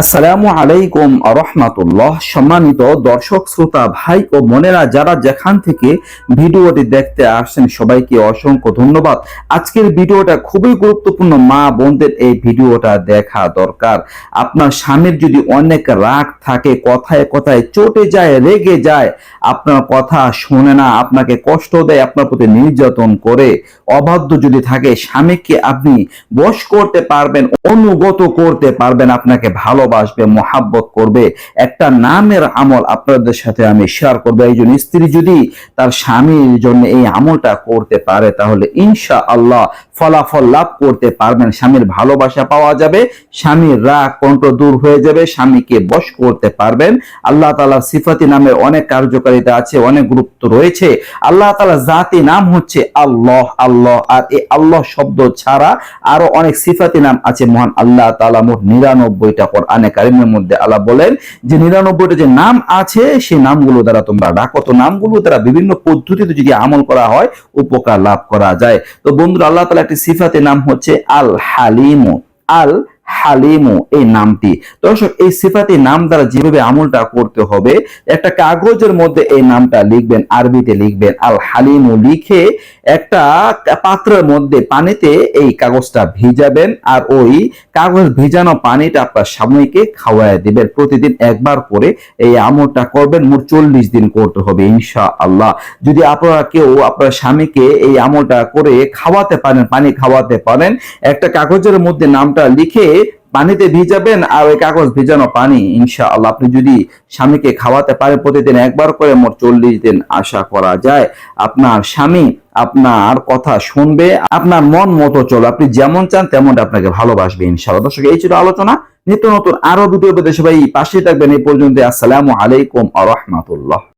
আসসালামু আলাইকুম রহমাতুল্লাহ সম্মানিত দর্শক, শ্রোতা, ভাই ও বোনেরা, যারা যেখান থেকে ভিডিওটি দেখতে আসছেন, সবাইকে অসংখ্য ধন্যবাদ। আজকের ভিডিওটা খুবই গুরুত্বপূর্ণ, মা বোনদের এই ভিডিওটা দেখা দরকার। আপনার স্বামীর যদি অনেক রাগ থাকে, কথায় কথায় চটে যায়, রেগে যায়, আপনার কথা শোনে না, আপনাকে কষ্ট দেয়, আপনার প্রতি নির্যাতন করে, অবাধ্য যদি থাকে, স্বামীকে আপনি বশ করতে পারবেন, অনুগত করতে পারবেন, আপনাকে ভালোবাসবে, মহাব্বত করবে, একটা নামের আমল আপনাদের সাথে আমি শেয়ার করব। একজন স্ত্রী যদি তার স্বামীর জন্য এই আমলটা করতে পারে, তাহলে ইনশা আল্লাহ ফলাফল লাভ করতে পারবেন। স্বামীর ভালোবাসা পাওয়া যাবে, স্বামীর রাগ কণ্ঠ দূর হয়ে যাবে, স্বামীকে বশ করতে পারবেন। আল্লাহ তালা সিফাতি নামের অনেক কার্যকারিতা আছে, অনেক গুরুত্ব রয়েছে। আল্লাহ তালা জাতি নাম হচ্ছে আল্লাহ আল্লাহ, আর এই আল্লাহ শব্দ ছাড়া আরও অনেক সিফাতি নাম আছে। মহান আল্লাহ তালা মোট নিরানব্বইটা কোরআনে কারিমের মধ্যে আল্লাহ বলেন যে নিরানব্বইটা যে নাম আছে, সেই নামগুলো দ্বারা তোমরা ডাকো। তো নামগুলো দ্বারা বিভিন্ন পদ্ধতিতে যদি আমল করা হয়, উপকার লাভ করা যায়। তো বন্ধুরা, আল্লাহ তালা একটি সিফাতে নাম হচ্ছে আল হালিম আল হালিমু, এই নামটি। দর্শক, এই সিফাতি নাম দ্বারা যেভাবে আমলটা করতে হবে, একটা কাগজের মধ্যে এই নামটা লিখবেন, আরবিতে লিখবেন, আল হালিমু লিখে একটা পাত্রের মধ্যে পানিতে এই কাগজটা ভিজাবেন আর ওই কাগজ ভিজানো পানিটা আপনার স্বামীকে খাওয়াই দিবেন। প্রতিদিন একবার করে এই আমলটা করবেন, মোট চল্লিশ দিন করতে হবে ইনশা আল্লাহ যদি আপনারা কেউ আপনার স্বামীকে এই আমলটা করে খাওয়াতে পারেন, পানি খাওয়াতে পারেন, একটা কাগজের মধ্যে নামটা লিখে পানিতে ভিজাবেন আর ওই কাগজ ভিজানো পানি ইনশা আল্লাহ আপনি যদি স্বামীকে খাওয়াতে পারেন প্রতিদিন একবার করে, মোট চল্লিশ দিন আশা করা যায়। আপনার স্বামী আপনার কথা শুনবে, আপনার মন মতো চলো আপনি যেমন চান তেমনটা আপনাকে ভালোবাসবে, ইনশাআল্লাহ। দর্শক, এই ছিল আলোচনা। নিত্য নতুন আরও ভিডিও পেতে সবাই পাশে থাকবেন। এই পর্যন্ত আসসালামু আলাইকুম আ রহমাতুল্লাহ।